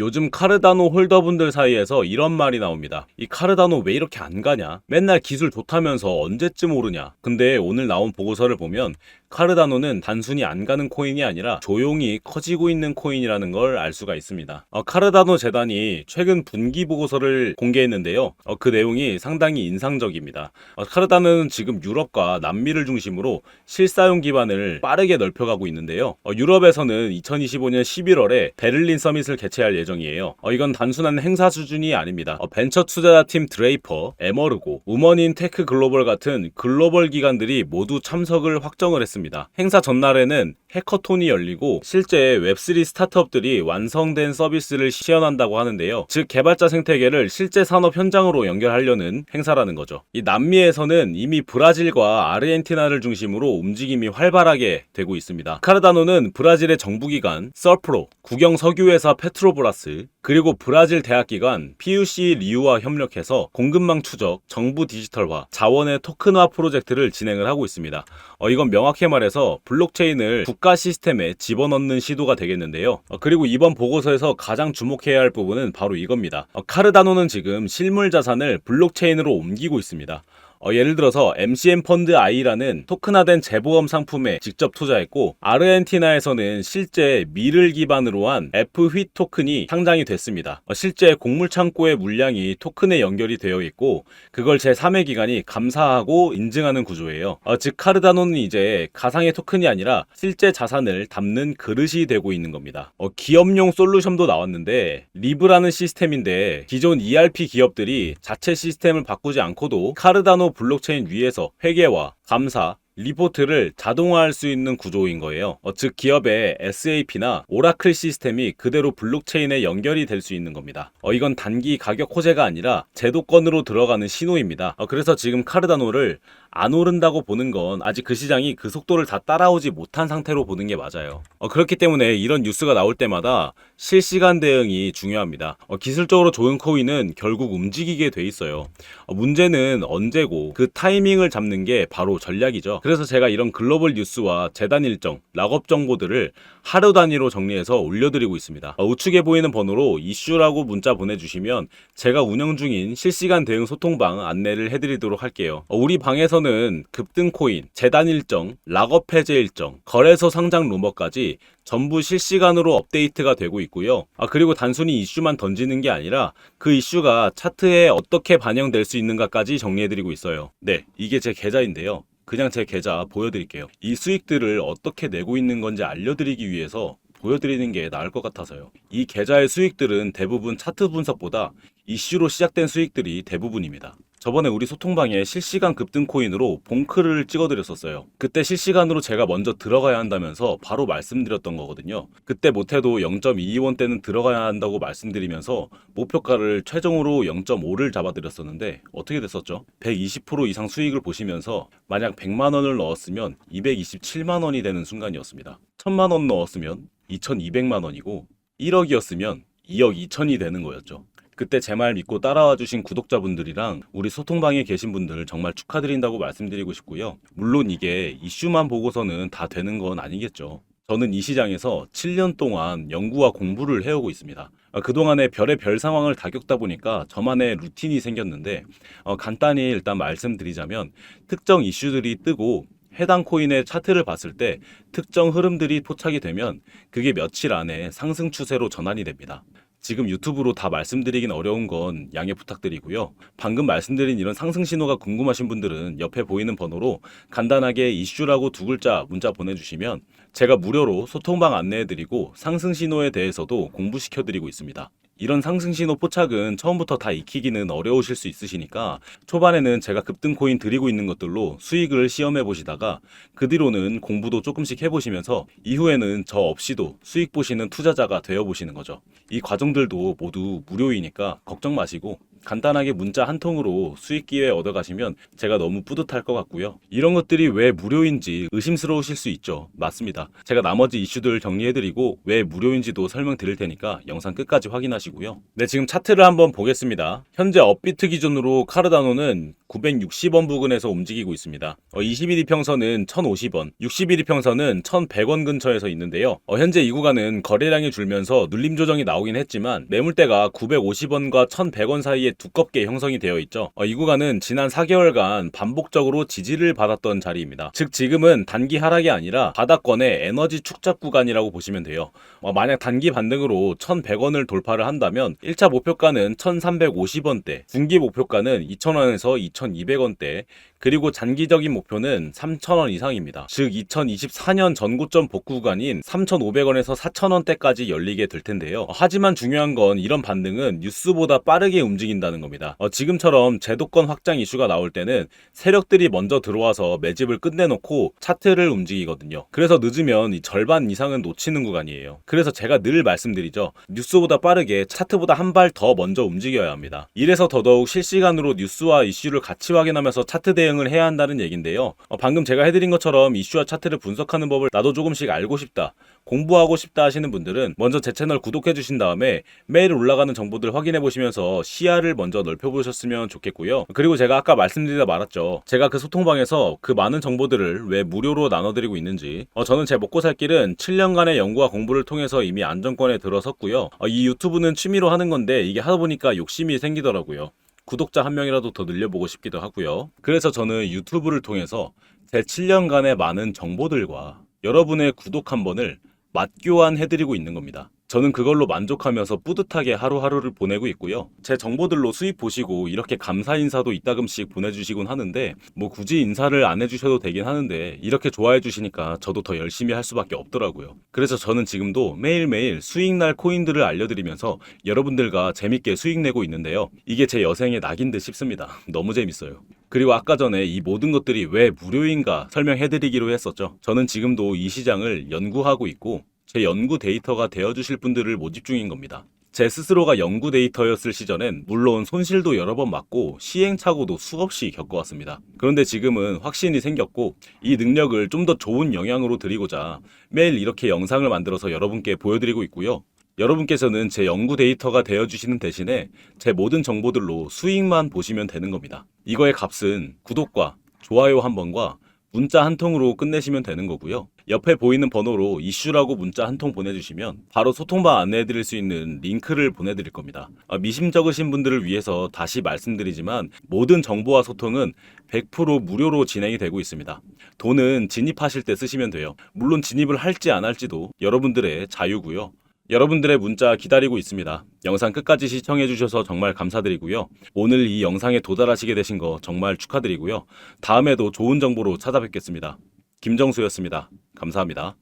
요즘 카르다노 홀더분들 사이에서 이런 말이 나옵니다. 이 카르다노 왜 이렇게 안 가냐? 맨날 기술 좋다면서 언제쯤 오르냐? 근데 오늘 나온 보고서를 보면 카르다노는 단순히 안 가는 코인이 아니라 조용히 커지고 있는 코인이라는 걸 알 수가 있습니다. 어, 카르다노 재단이 최근 분기 보고서를 공개했는데요. 어, 그 내용이 상당히 인상적입니다. 어, 카르다노는 지금 유럽과 남미를 중심으로 실사용 기반을 빠르게 넓혀가고 있는데요. 어, 유럽에서는 2025년 11월에 베를린 서밋을 개최할 예정이에요. 어, 이건 단순한 행사 수준이 아닙니다. 어, 벤처 투자자팀 드레이퍼, 에머르고, 우먼인 테크 글로벌 같은 글로벌 기관들이 모두 참석을 확정을 했습니다. 행사 전날에는 해커톤이 열리고 실제 웹3 스타트업들이 완성된 서비스를 시연한다고 하는데요. 즉 개발자 생태계를 실제 산업 현장으로 연결하려는 행사라는 거죠. 이 남미에서는 이미 브라질과 아르헨티나를 중심으로 움직임이 활발하게 되고 있습니다. 카르다노는 브라질의 정부기관 서프로, 국영 석유회사 페트로브라스, 그리고 브라질 대학기관 PUC 리우와 협력해서 공급망 추적, 정부 디지털화, 자원의 토큰화 프로젝트를 진행을 하고 있습니다. 어, 이건 명확히 말해서 블록체인을 국가 시스템에 집어넣는 시도가 되겠는데요. 어, 그리고 이번 보고서에서 가장 주목해야 할 부분은 바로 이겁니다. 어, 카르다노는 지금 실물 자산을 블록체인으로 옮기고 있습니다. 어, 예를 들어서 MCM 펀드 I라는 토큰화된 재보험 상품에 직접 투자했고 아르헨티나에서는 실제 미를 기반으로 한 F 휘 토큰이 상장이 됐습니다. 어, 실제 곡물 창고의 물량이 토큰에 연결이 되어 있고 그걸 제3의 기관이 감사하고 인증하는 구조예요. 어, 즉 카르다노는 이제 가상의 토큰이 아니라 실제 자산을 담는 그릇이 되고 있는 겁니다. 어, 기업용 솔루션도 나왔는데 리브라는 시스템인데 기존 ERP 기업들이 자체 시스템을 바꾸지 않고도 카르다노 블록체인 위에서 회계와 감사, 리포트를 자동화할 수 있는 구조인 거예요. 어, 즉 기업의 SAP나 오라클 시스템이 그대로 블록체인에 연결이 될 수 있는 겁니다. 어, 이건 단기 가격 호재가 아니라 제도권으로 들어가는 신호입니다. 어, 그래서 지금 카르다노를 안 오른다고 보는 건 아직 그 시장이 그 속도를 다 따라오지 못한 상태로 보는 게 맞아요. 어, 그렇기 때문에 이런 뉴스가 나올 때마다 실시간 대응이 중요합니다. 어, 기술적으로 좋은 코인은 결국 움직이게 돼 있어요. 어, 문제는 언제고 그 타이밍을 잡는 게 바로 전략이죠. 그래서 제가 이런 글로벌 뉴스와 재단 일정, 락업 정보들을 하루 단위로 정리해서 올려드리고 있습니다. 어, 우측에 보이는 번호로 이슈라고 문자 보내주시면 제가 운영 중인 실시간 대응 소통방 안내를 해드리도록 할게요. 어, 우리 방에서는 급등 코인, 재단 일정, 락업 해제 일정, 거래소 상장 루머까지 전부 실시간으로 업데이트가 되고 있고요. 아, 그리고 단순히 이슈만 던지는 게 아니라 그 이슈가 차트에 어떻게 반영될 수 있는가까지 정리해드리고 있어요. 네, 이게 제 계좌인데요. 그냥 제 계좌 보여드릴게요. 이 수익들을 어떻게 내고 있는 건지 알려드리기 위해서 보여드리는 게 나을 것 같아서요. 이 계좌의 수익들은 대부분 차트 분석보다 이슈로 시작된 수익들이 대부분입니다. 저번에 우리 소통방에 실시간 급등 코인으로 봉크를 찍어드렸었어요. 그때 실시간으로 제가 먼저 들어가야 한다면서 바로 말씀드렸던 거거든요. 그때 못해도 0.22원대는 들어가야 한다고 말씀드리면서 목표가를 최종으로 0.5를 잡아드렸었는데 어떻게 됐었죠? 120% 이상 수익을 보시면서 만약 100만 원을 넣었으면 227만 원이 되는 순간이었습니다. 1000만 원 넣었으면 2200만 원이고 1억이었으면 2억 2천이 되는 거였죠. 그때 제 말 믿고 따라와 주신 구독자분들이랑 우리 소통방에 계신 분들 정말 축하드린다고 말씀드리고 싶고요. 물론 이게 이슈만 보고서는 다 되는 건 아니겠죠. 저는 이 시장에서 7년 동안 연구와 공부를 해오고 있습니다. 어, 그동안에 별의 별 상황을 다 겪다 보니까 저만의 루틴이 생겼는데 어, 간단히 일단 말씀드리자면 특정 이슈들이 뜨고 해당 코인의 차트를 봤을 때 특정 흐름들이 포착이 되면 그게 며칠 안에 상승 추세로 전환이 됩니다. 지금 유튜브로 다 말씀드리긴 어려운 건 양해 부탁드리고요. 방금 말씀드린 이런 상승 신호가 궁금하신 분들은 옆에 보이는 번호로 간단하게 이슈라고 두 글자 문자 보내주시면 제가 무료로 소통방 안내해드리고 상승 신호에 대해서도 공부시켜드리고 있습니다. 이런 상승 신호 포착은 처음부터 다 익히기는 어려우실 수 있으시니까 초반에는 제가 급등 코인 드리고 있는 것들로 수익을 시험해 보시다가 그 뒤로는 공부도 조금씩 해보시면서 이후에는 저 없이도 수익 보시는 투자자가 되어 보시는 거죠. 이 과정들도 모두 무료이니까 걱정 마시고 간단하게 문자 한 통으로 수익 기회 얻어 가시면 제가 너무 뿌듯할 것 같고요. 이런 것들이 왜 무료인지 의심스러우실 수 있죠. 맞습니다. 제가 나머지 이슈들 정리해드리고 왜 무료인지도 설명드릴 테니까 영상 끝까지 확인하시고 요. 네, 지금 차트를 한번 보겠습니다. 현재 업비트 기준으로 카르다노는 960원 부근에서 움직이고 있습니다. 어, 21 이평선은 1,050원, 61 이평선은 1,100원 근처에서 있는데요. 어, 현재 이 구간은 거래량이 줄면서 눌림 조정이 나오긴 했지만 매물대가 950원과 1,100원 사이에 두껍게 형성이 되어 있죠. 어, 이 구간은 지난 4개월간 반복적으로 지지를 받았던 자리입니다. 즉 지금은 단기 하락이 아니라 바닥권의 에너지 축적 구간이라고 보시면 돼요. 어, 만약 단기 반등으로 1,100원을 돌파를 한 다면 1차 목표가는 1,350원대, 분기 목표가는 2,000원에서 2,200원대, 그리고 장기적인 목표는 3,000원 이상입니다. 즉 2024년 전고점 복구 구간인 3,500원에서 4,000원대까지 열리게 될 텐데요. 하지만 중요한 건 이런 반등은 뉴스보다 빠르게 움직인다는 겁니다. 어, 지금처럼 제도권 확장 이슈가 나올 때는 세력들이 먼저 들어와서 매집을 끝내놓고 차트를 움직이거든요. 그래서 늦으면 이 절반 이상은 놓치는 구간이에요. 그래서 제가 늘 말씀드리죠. 뉴스보다 빠르게 차트보다 한 발 더 먼저 움직여야 합니다. 이래서 더더욱 실시간으로 뉴스와 이슈를 같이 확인하면서 차트 대응 을 해야 한다는 얘긴데요. 어, 방금 제가 해드린 것처럼 이슈와 차트를 분석하는 법을 나도 조금씩 알고 싶다. 공부하고 싶다 하시는 분들은 먼저 제 채널 구독해 주신 다음에 매일 올라가는 정보들 확인해 보시면서 시야를 먼저 넓혀 보셨으면 좋겠고요. 그리고 제가 아까 말씀드리다 말았죠. 제가 그 소통방에서 그 많은 정보들을 왜 무료로 나눠드리고 있는지 어, 저는 제 먹고 살 길은 7년간의 연구와 공부를 통해서 이미 안정권에 들어섰고요. 어, 이 유튜브는 취미로 하는 건데 이게 하다 보니까 욕심이 생기더라고요. 구독자 한 명이라도 더 늘려보고 싶기도 하고요. 그래서 저는 유튜브를 통해서 제 7년간의 많은 정보들과 여러분의 구독 한 번을 맞교환 해드리고 있는 겁니다. 저는 그걸로 만족하면서 뿌듯하게 하루하루를 보내고 있고요. 제 정보들로 수입 보시고 이렇게 감사 인사도 이따금씩 보내주시곤 하는데 뭐 굳이 인사를 안 해주셔도 되긴 하는데 이렇게 좋아해 주시니까 저도 더 열심히 할 수밖에 없더라고요. 그래서 저는 지금도 매일매일 수익날 코인들을 알려드리면서 여러분들과 재밌게 수익 내고 있는데요. 이게 제 여생의 낙인 듯 싶습니다. 너무 재밌어요. 그리고 아까 전에 이 모든 것들이 왜 무료인가 설명해드리기로 했었죠. 저는 지금도 이 시장을 연구하고 있고 제 연구 데이터가 되어주실 분들을 모집 중인 겁니다. 제 스스로가 연구 데이터였을 시절엔 물론 손실도 여러 번 맞고 시행착오도 수없이 겪어왔습니다. 그런데 지금은 확신이 생겼고 이 능력을 좀 더 좋은 영향으로 드리고자 매일 이렇게 영상을 만들어서 여러분께 보여드리고 있고요. 여러분께서는 제 연구 데이터가 되어주시는 대신에 제 모든 정보들로 수익만 보시면 되는 겁니다. 이거의 값은 구독과 좋아요 한 번과 문자 한 통으로 끝내시면 되는 거고요. 옆에 보이는 번호로 이슈라고 문자 한 통 보내주시면 바로 소통방 안내해드릴 수 있는 링크를 보내드릴 겁니다. 아, 미심쩍으신 분들을 위해서 다시 말씀드리지만 모든 정보와 소통은 100% 무료로 진행이 되고 있습니다. 돈은 진입하실 때 쓰시면 돼요. 물론 진입을 할지 안 할지도 여러분들의 자유고요. 여러분들의 문자 기다리고 있습니다. 영상 끝까지 시청해주셔서 정말 감사드리고요. 오늘 이 영상에 도달하시게 되신 거 정말 축하드리고요. 다음에도 좋은 정보로 찾아뵙겠습니다. 김정수였습니다. 감사합니다.